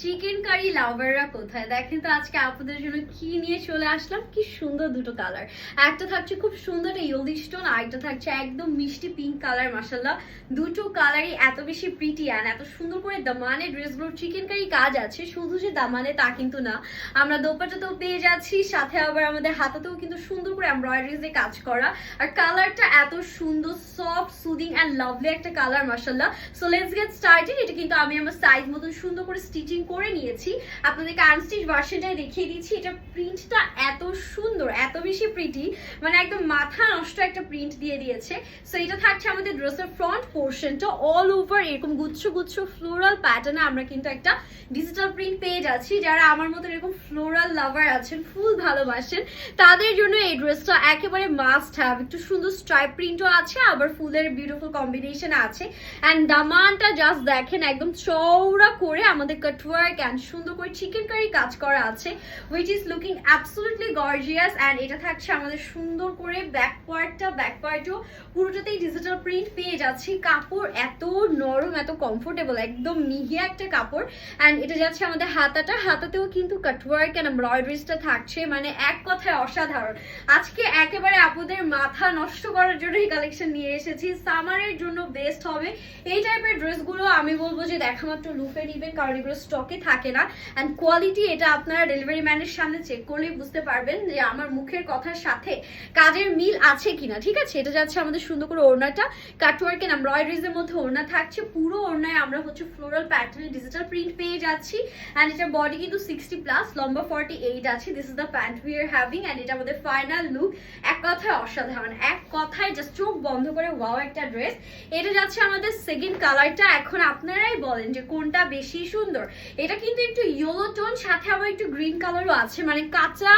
Chicken curry লাভাররা কোথায়? দেখেন তো আজকে আপনাদের জন্য কি নিয়ে চলে আসলাম? কি সুন্দর দুটো কালার একটা থাকছে খুব সুন্দর ইয়েলো স্টোন আর একটা থাকছে একদম মিষ্টি পিঙ্ক কালার মাসাল্লাহ দুটো কালারই এত বেশি প্রিটি অ্যান্ড এত সুন্দর করে দামানে ড্রেসগুলোর চিকেন কারি কাজ আছে। শুধু যে দামানে তা কিন্তু না। আমরা দোপাটাতেও পেয়ে যাচ্ছি, সাথে আবার আমাদের হাতাতেও কিন্তু সুন্দর করে এমব্রয়ডারিজ দিয়ে কাজ করা। আর কালারটা এত সুন্দর সফট সুদিং অ্যান্ড লাভলি একটা কালার মাসাল্লাহ সো লেটস গেট স্টার্টেড এটা কিন্তু আমি আমার সাইজ মতন সুন্দর করে স্টিচিং করে নিয়েছি। আপনাদেরকে আনস্টিচ ভার্সনটাই দেখিয়ে দিচ্ছি। এটা প্রিন্টটা এত সুন্দর, এত বেশি প্রিটি মানে একদম মাথা নষ্ট একটা প্রিন্ট দিয়ে দিয়েছে। সো এটা থাকছে আমাদের ড্রেসের ফ্রন্ট পোর্শনটা অল ওভার এরকম গুচ্ছ গুচ্ছ ফ্লোরাল প্যাটার্নে আমরা কিন্তু একটা ডিজিটাল প্রিন্ট পেয়ে যাচ্ছি। যারা আমার মতন এরকম ফ্লোরাল লাভার আছেন, ফুল ভালোবাসেন, তাদের জন্য এই ড্রেসটা একেবারে মাস্ট হ্যাভ একটু সুন্দর স্ট্রাইপ প্রিন্টও আছে, আবার ফুলের বিউটিফুল কম্বিনেশন আছে। অ্যান্ড দামানটা জাস্ট দেখেন, একদম চওড়া করে আমাদের কাটওয়ার্ক অ্যান্ড সুন্দর করে চিকেন কারি কাজ করা আছে which is looking absolutely gorgeous and এটা থাকছে আমাদের সুন্দর করে ব্যাক পার্টটা ব্যাক পার্টও পুরোটাতেই ডিজিটাল প্রিন্ট পেয়ে যাচ্ছি। কাপড় এত নরম, এত কমফোর্টেবল একদম মিহি একটা কাপড়। অ্যান্ড এটা যাচ্ছে আমাদের হাতাটা। হাতাতেও কিন্তু কাটওয়ার্ক অ্যান্ড এমব্রয়ডারিজটা থাকছে মানে এক কথায় অসাধারণ। আজকে একেবারে আপুদের মাথা নষ্ট করার জন্য এই কালেকশন নিয়ে এসেছি। সামারের জন্য বেস্ট হবে। এই টাইপের ড্রেসগুলো আমি বলব যে দেখা মাত্র লুফে নিবেন, কারণ এগুলো স্টকে থাকে না। অ্যান্ড কোয়ালিটি এটা আপনারা ডেলিভারি ম্যানের সামনে চেক করলেই বুঝতে পারবেন যে আমার মুখের কথার সাথে কাজের মিল আছে কিনা, ঠিক আছে? এটা যাচ্ছে আমাদের সুন্দর করে ওড়নাটা। কাটওয়ার্ক এন্ড এমব্রয়ডারিজের মধ্যে ওড়না থাকছে। পুরো ওড়নায় আমরা হচ্ছে ফ্লোরাল প্যাটার্নে ডিজিটাল প্রিন্ট পেয়ে যাচ্ছি। অ্যান্ড এটার বডি কিন্তু সিক্সটি প্লাস লম্বা ফর্টি এইট আছে। This is the pant we are having and এটা আমাদের ফাইনাল লুক এক কথায় অসাধারণ। এক কথায় জাস্ট চোখ বন্ধ করে ওয়াও একটা ড্রেস এটা যাচ্ছে আমাদের সেকেন্ড কালারটা এখন আপনারাই বলেন যে কোনটা বেশি সুন্দর। এটা কিন্তু একটু ইয়েলো টোন সাথে আবার একটু গ্রিন কালারও আছে। মানে কাঁচা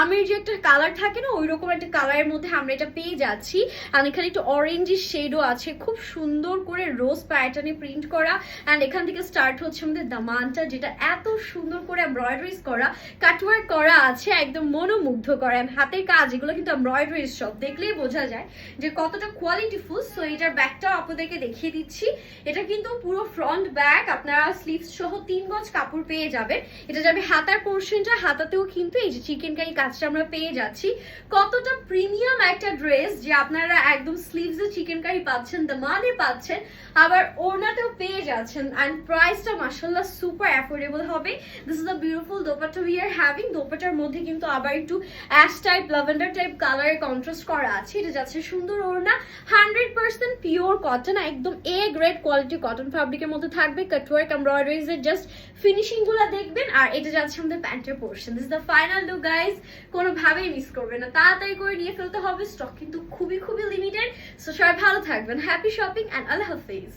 আমের যে একটা কালার থাকে না ওই রকম একটা কালারের মধ্যে আমরা এটা পেয়ে যাচ্ছি। আর এখানে একটু অরেঞ্জি শেডও আছে। খুব সুন্দর করে রোজ প্যাটার্নে প্রিন্ট করা। অ্যান্ড এখান থেকে স্টার্ট হচ্ছে আমাদের দামানটা, যেটা এত সুন্দর করে এমব্রয়ডারিজ করা কাটওয়ার্ক করা আছে, একদম মনোমুগ্ধ করা হাতের কাজ, এগুলো কিন্তু এমব্রয়ডারিজ সব। দেখলেই বোঝা যায় যে কতটা কোয়ালিটিফুল সো এটার ব্যাগটাও আপনাদেরকে দেখিয়ে দিচ্ছি। এটা কিন্তু পুরো ফ্রন্ট ব্যাগ আপনারা স্লিভস সহ তিন গজ কাপড় পেয়ে যাবেন। এটা যাবে হাতার পোর্শনটা হাতাতেও কিন্তু এই যে চিকেন কারি কাজটা আমরা পেয়ে যাচ্ছি। কতটা প্রিমিয়াম একটা ড্রেস যে আপনারা একদম স্লিভসে চিকেন কারি পাচ্ছেন দামানে পাচ্ছেন, আবার ওড়নাতেও পেয়ে যাচ্ছেন। অ্যান্ড প্রাইসটা মাসাল্লাহ সুপার অ্যাফোর্ডেবল হবে। This is the beautiful dupatta we are having দোপাটার মধ্যে কিন্তু আবার একটু অ্যাশ টাইপ ল্যাভেন্ডার টাইপ কালারের কন্ট্রাস্ট করা আছে। এটা যাচ্ছে সুন্দর ওড়না। পার্সেন্ট পিওর কটন একদম এ গ্রেড কোয়ালিটি কটন ফ্যাব্রিকের মধ্যে থাকবে। কাটওয়ার্ক এমব্রয়ডারিজ এর জাস্ট ফিনিশিংগুলা দেখবেন, আর এটা যাচ্ছে আমাদের প্যান্টের portion this the final look guys কোনোভাবেই মিস করবে না। তাড়াতাড়ি করে নিয়ে ফেলতে হবে। স্টক কিন্তু খুবই খুবই লিমিটেড সো সবাই ভালো থাকবেন। Happy shopping and Allah Hafiz